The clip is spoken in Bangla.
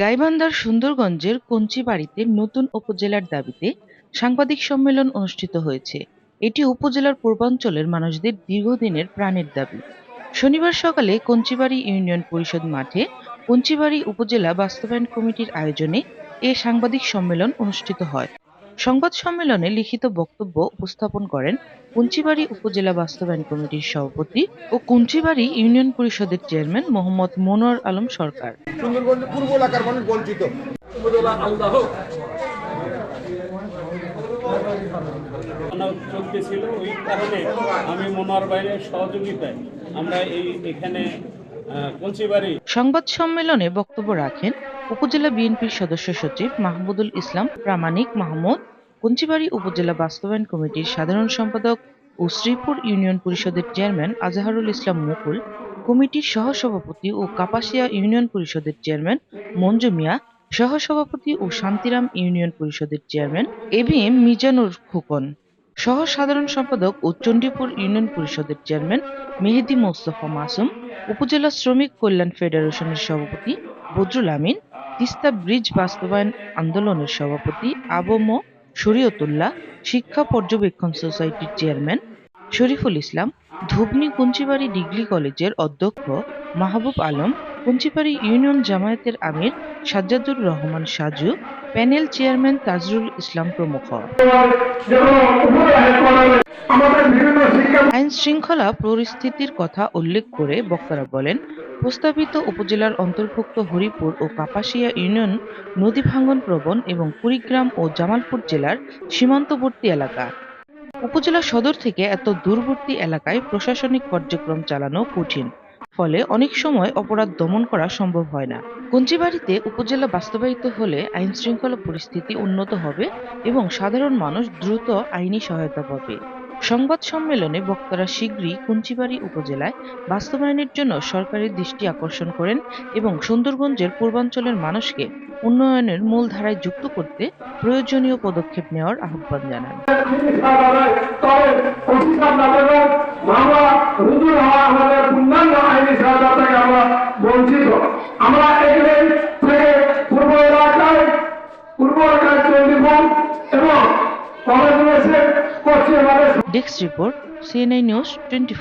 গাইবান্ধার সুন্দরগঞ্জের কঞ্চিবাড়িতে নতুন উপজেলার দাবিতে সাংবাদিক সম্মেলন অনুষ্ঠিত হয়েছে। এটি উপজেলার পূর্বাঞ্চলের মানুষদের দীর্ঘদিনের প্রাণের দাবি। শনিবার সকালে কঞ্চিবাড়ি ইউনিয়ন পরিষদ মাঠে কঞ্চিবাড়ি উপজেলা বাস্তবায়ন কমিটির আয়োজনে এ সাংবাদিক সম্মেলন অনুষ্ঠিত হয়। সংবাদ সম্মেলনে লিখিত বক্তব্য উপস্থাপন করেন কুঞ্চিবাড়ি উপজেলা বাস্তবায়ন কমিটির সভাপতি ও কুঞ্চিবাড়ি ইউনিয়ন পরিষদের চেয়ারম্যান মোহাম্মদ মনোয়ার আলম সরকার। সুন্দরবনের পূর্ব এলাকার মানুষ বঞ্চিত। উপজেলা চলতেছিল ওই কারণে আমি মনোয়ার বাইরের সহযোগিতায় আমরা এই এখানে সংবাদ সম্মেলনে বক্তব্য রাখেন উপজেলা বিএনপির সদস্য সচিব মাহমুদুল ইসলাম প্রামাণিক মাহমুদ কুঞ্চিবাড়ি উপজেলা বাস্তবায়ন কমিটির সাধারণ সম্পাদক ও শ্রীপুর ইউনিয়ন পরিষদের চেয়ারম্যান আজহারুল ইসলাম মুকুল, কমিটির সহসভাপতি ও কাপাসিয়া ইউনিয়ন পরিষদের চেয়ারম্যান মঞ্জু মিয়া, সহসভাপতি ও শান্তিরাম ইউনিয়ন পরিষদের chairman A B M Mizanur Khokon সহ সাধারণ সম্পাদক ও চণ্ডীপুর ইউনিয়ন পরিষদের চেয়ারম্যান মেহেদি মোস্তফা মাসুম, উপজেলা শ্রমিক কল্যাণ ফেডারেশনের সভাপতি বদরুল আমিন, তিস্তা ব্রিজ বাস্তবায়ন আন্দোলনের সভাপতি আবম শরীয়তুল্লাহ শিক্ষা পর্যবেক্ষণ সোসাইটির চেয়ারম্যান শরীফুল ইসলাম ধুবনি কুঞ্চিবাড়ি ডিগ্রি কলেজের অধ্যক্ষ মাহবুব আলম কুঞ্চিবাড়ি ইউনিয়ন জামায়াতের আমির সাজ্জাদুর রহমান সাজু, প্যানেল চেয়ারম্যান তাজরুল ইসলাম প্রমুখ। আইন শৃঙ্খলা পরিস্থিতির কথা উল্লেখ করে বক্তারা বলেন, প্রস্তাবিত উপজেলার অন্তর্ভুক্ত হরিপুর ও কাপাসিয়া ইউনিয়ন নদী ভাঙ্গন প্রবণ এবং কুড়িগ্রাম ও জামালপুর জেলার সীমান্তবর্তী এলাকা। উপজেলা সদর থেকে এত দূরবর্তী এলাকায় প্রশাসনিক কার্যক্রম চালানো কঠিন। ফলে অনেক সময় অপরাধ দমন করা সম্ভব হয় না। কঞ্চিবাড়িতে উপজেলা বাস্তবায়িত হলে আইন শৃঙ্খলা পরিস্থিতি উন্নত হবে এবং সাধারণ মানুষ দ্রুত আইনি সহায়তা পাবে। সংবাদ সম্মেলনে বক্তারা শীঘ্রই কুঞ্চিবাড়ি উপজেলায় বাস্তবায়নের জন্য সরকারের দৃষ্টি আকর্ষণ করেন এবং সুন্দরগঞ্জের পূর্বাঞ্চলের মানুষকে উন্নয়নের মূল ধারায় যুক্ত করতে প্রয়োজনীয় পদক্ষেপ নেওয়ার আহ্বান জানান। আমরা এখানে থেকে পূর্ব এলাকায় পূর্ব এলাকায় চণ্ডীপুর এবং college desk report CNI news twenty